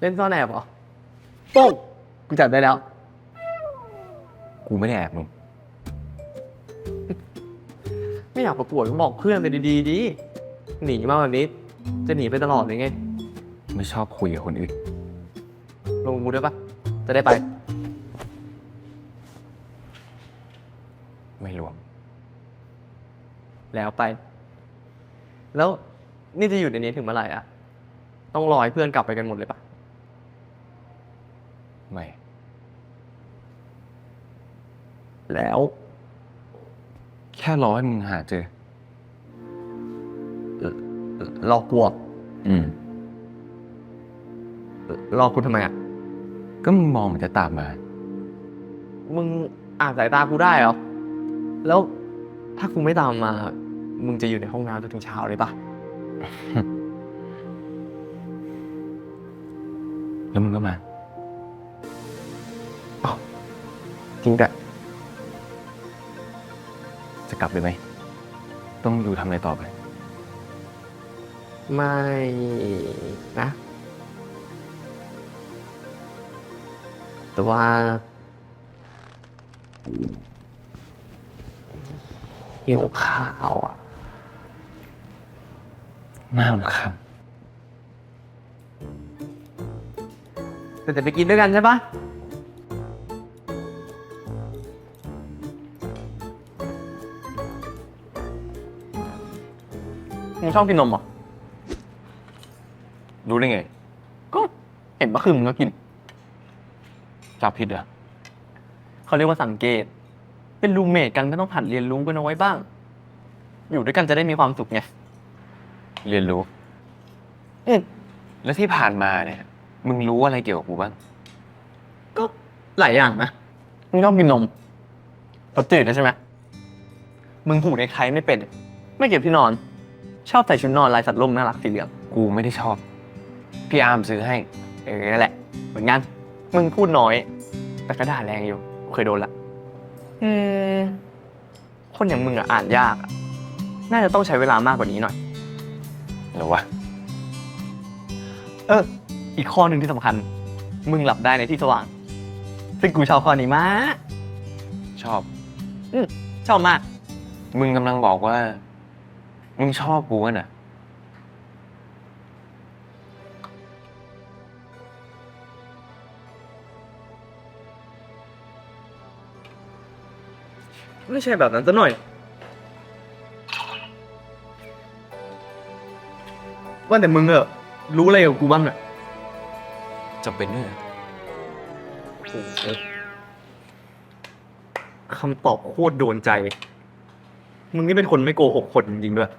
เล่นซ่อนแอบเหรอโป้งกูจับได้แล้ว กูไม่ได้แอบมึง ไม่อยากประกวดก็บอกเพื่อนไปดีๆดีหนีมาแบบนี้ จะหนีไปตลอดเลยไง ไม่ชอบคุยกับคนอื่น ลงกูด้วยปะจะได้ไป ไม่รวม แล้วไป แล้วนี่จะอยู่ในนี้ถึงเมื่อไหร่อะต้องรอให้เพื่อนกลับไปกันหมดเลยปะ ไม่ แล้ว แค่รอให้มึงหาเจอรอกลัวอืมรอกูทำไมอะก็มึงมองมันจะตามมา มึงอ่านสายตากูได้เหรอ แล้วถ้ากูไม่ตามมา มึงจะอยู่ในห้องน้ำจนถึงเช้าเลยปะแล้วมึงก็มา จริงแต่จะกลับเลยไหม ต้องอยู่ทำอะไรต่อไป ไม่นะ แต่ว่า หิวข้าวอะ น่าลำคาญแต่จะไปกินด้วยกันใช่ปะ มึงชอบกินนมเหรอ รู้ได้ไง ก็เห็นเมื่อคืนมึงก็กิน จับผิดเหรอเขาเรียกว่าสังเกต เป็นรูมเมทกันก็ต้องผัดเรียนรู้กันเอาไว้บ้าง อยู่ด้วยกันจะได้มีความสุขไง เรียนรู้ อืมแล้วที่ผ่านมาเนี่ย มึงรู้อะไรเกี่ยวกับกูบ้าง ก็หลายอย่างนะมึงชอบกินนมรสจืดนะใช่ไหมมึงผูกในใครไม่เป็น ไม่เก็บที่นอน ชอบใส่ชุดนอนลายสัตว์ลมน่ารักสีเหลืองกูไม่ได้ชอบ พี่อาร์มซื้อให้ เออนั่นแหละ เหมือนกันมึงพูดน้อย แต่ก็ด่าแรงอยู่เคยโดนละอืมคนอย่างมึงอะอ่านยากอะน่าจะต้องใช้เวลามากกว่านี้หน่อย หรือวะเออ อีกข้อหนึ่งที่สำคัญ มึงหลับได้ในที่สว่าง ซึ่งกูชอบข้อนี้มาก ชอบ ชอบมาก มึงกำลังบอกว่า มึงชอบกูอะน่ะ ไม่ใช่แบบนั้นซะหน่อย ว่าแต่มึงเออรู้อะไรกับกูบ้างเนี่ยจะเป็นด้วยเหรอคำตอบโคตรโดนใจ มึงนี่เป็นคนไม่โกหกคนจริงๆด้วย